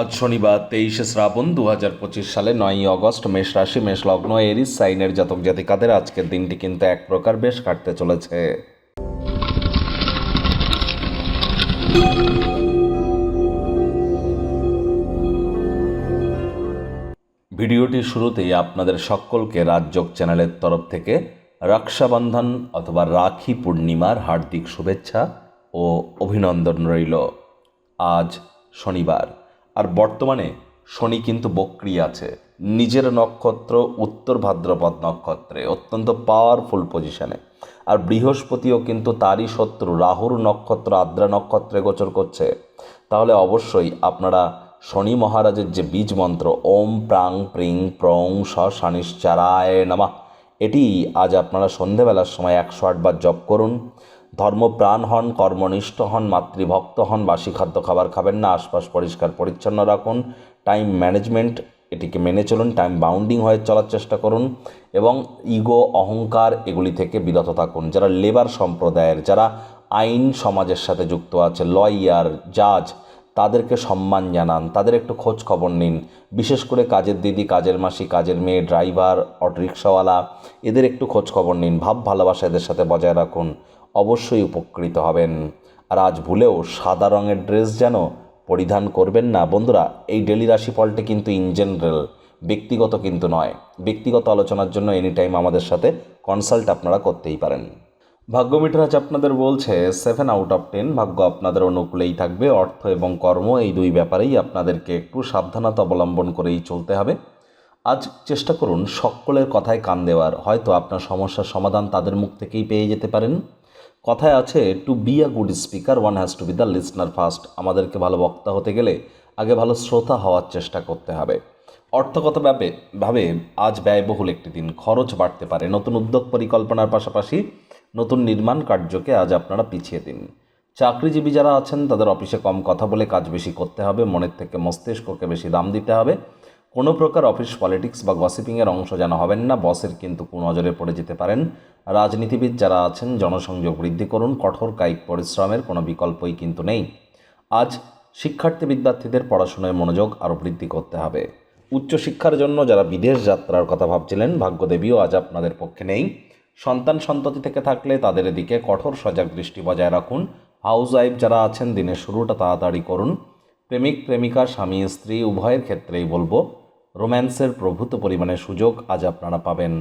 আজ শনিবার তেইশে শ্রাবণ দু হাজার পঁচিশ সালে নয়ই অগস্ট মেষ রাশি, মেষ লগ্ন, এরিস, সাইনের জাতক জাতিকাদের আজকের দিনটি কিন্তু এক প্রকার বেশ কাটতে চলেছে। ভিডিওটির শুরুতেই আপনাদের সকলকে রাজযোগ চ্যানেলের তরফ থেকে রক্ষাবন্ধন অথবা রাখি পূর্ণিমার হার্দিক শুভেচ্ছা ও অভিনন্দন রইল। আজ শনিবার। আর বর্তমানে শনি কিন্তু বক্রি আছে। নিজের নক্ষত্র, উত্তর ভাদ্রপদ নক্ষত্রে, অত্যন্ত পাওয়ারফুল পজিশনে আর বৃহস্পতিও কিন্তু তারই শত্রু, রাহুর নক্ষত্র, আদ্রা নক্ষত্রে গোচর করছে। তাহলে অবশ্যই আপনারা শনি মহারাজের যে বীজ মন্ত্র, ওম প্রাং প্রিং প্রং স শানিশ্চারায় নামা, এটি আজ আপনারা সন্ধেবেলার সময় একশো আটবার জপ করুন। ধর্মপ্রাণ হন, কর্মনিষ্ঠ হন, মাতৃভক্ত হন, বাসি খাদ্য খাবার খাবেন না, আশপাশ পরিষ্কার পরিচ্ছন্ন রাখুন টাইম ম্যানেজমেন্ট এটিকে মেনে চলুন টাইম বাউন্ডিং হয়ে চলার চেষ্টা করুন এবং ইগো অহংকার এগুলি থেকে বিরত থাকুন। যারা লেবার সম্প্রদায়ের, যারা আইন সমাজের সাথে যুক্ত আছে লয়ার জাজ তাদেরকে সম্মান জানান, তাদের একটু খোঁজ খবর নিন। বিশেষ করে কাজের দিদি, কাজের মাসি, কাজের মেয়ে ড্রাইভার অটোরিক্সাওয়ালা এদের একটু খোঁজ খবর নিন, ভাব ভালোবাসা এদের সাথে বজায় রাখুন। অবশ্যই উপকৃত হবেন। আর আজ ভুলেও সাদা রঙের ড্রেস যেন পরিধান করবেন না। বন্ধুরা, এই ডেলি রাশিফলটি কিন্তু ইন জেনারেল ব্যক্তিগত কিন্তু নয়। ব্যক্তিগত আলোচনার জন্য এনি টাইম আমাদের সাথে কনসাল্ট আপনারা করতেই পারেন। ভাগ্য মিটার আজ আপনাদের বলছে সেভেন আউট অফ টেন ভাগ্য আপনাদের অনুকূলেই থাকবে। অর্থ এবং কর্ম এই দুই ব্যাপারেই আপনাদেরকে একটু সাবধানতা অবলম্বন করেই চলতে হবে। আজ চেষ্টা করুন সকলের কথায় কান দেওয়ার। হয়তো আপনার সমস্যার সমাধান তাদের মুখ থেকেই পেয়ে যেতে পারেন। কথায় আছে to be a good speaker one has to be the listener first আমাদেরকে ভালো বক্তা হতে গেলে আগে ভালো শ্রোতা হওয়ার চেষ্টা করতে হবে। অর্থগত ব্যাপে ভাবে আজ ব্যয়বহুল একটি দিন, খরচ বাড়তে পারে। নতুন উদ্যোগ পরিকল্পনার পাশাপাশি নতুন নির্মাণ কার্যকে আজ আপনারা পিছিয়ে দিন। চাকরিজীবী যারা আছেন, তাদের অফিসে কম কথা বলে কাজ বেশি করতে হবে। মনের থেকে মস্তিষ্ককে বেশি দাম দিতে হবে। কোনো প্রকার অফিস পলিটিক্স বা গসিপিংয়ের অংশ যেন হবেন না, বসের কিন্তু কুনজরে পড়ে যেতে পারেন। রাজনীতিবিদ যারা আছেন, জনসংযোগ বৃদ্ধি করুন, কঠোর কায়িক পরিশ্রমের কোনো বিকল্পই কিন্তু নেই। আজ শিক্ষার্থী বিদ্যার্থীদের পড়াশোনায় মনোযোগ আরও বৃদ্ধি করতে হবে। উচ্চশিক্ষার জন্য যারা বিদেশ যাত্রার কথা ভাবছিলেন, ভাগ্যদেবীও আজ আপনাদের পক্ষে নেই। সন্তান সন্ততি থেকে থাকলে তাদের এদিকে কঠোর সজাগ দৃষ্টি বজায় রাখুন। হাউস ওয়াইফ যারা আছেন, দিনের শুরুটা তাড়াতাড়ি করুন। প্রেমিক, প্রেমিকা, স্বামী, স্ত্রী, উভয়ের ক্ষেত্রেই বলব রোম্যান্সের প্রভূত পরিমাণে সুযোগ আজ আপনারা পাবেন।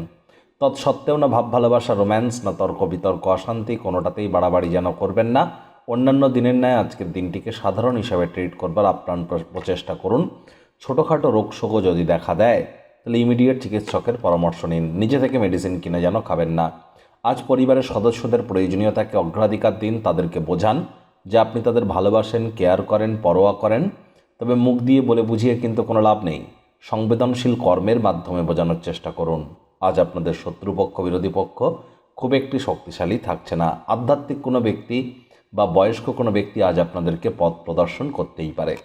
তৎসত্ত্বেও না ভাব ভালোবাসা, রোম্যান্স না তর্ক বিতর্ক, অশান্তি কোনোটাতেই বাড়াবাড়ি যেন করবেন না। অন্যান্য দিনের ন্যায় আজকের দিনটিকে সাধারণ হিসাবে ট্রিট করবার আপ্রাণ প্রচেষ্টা করুন। ছোটোখাটো রোগশোকও যদি দেখা দেয়, তাহলে ইমিডিয়েট চিকিৎসকের পরামর্শ নিন। নিজে থেকে মেডিসিন কিনে যেন খাবেন না। আজ পরিবারের সদস্যদের প্রয়োজনীয়তাকে অগ্রাধিকার দিন, তাদেরকে বোঝান যে আপনি তাদের ভালোবাসেন, কেয়ার করেন, পরোয়া করেন। তবে মুখ দিয়ে বলে বুঝিয়ে কিন্তু কোনো লাভ নেই। সংবেদনশীল কর্মের মাধ্যমে বোঝানোর চেষ্টা করুন। আজ আপনাদের শত্রুপক্ষ, বিরোধী পক্ষ খুব একটি শক্তিশালী থাকছে না। আধ্যাত্মিক কোনো ব্যক্তি বা বয়স্ক কোনো ব্যক্তি আজ আপনাদেরকে পথ প্রদর্শন করতেই পারে।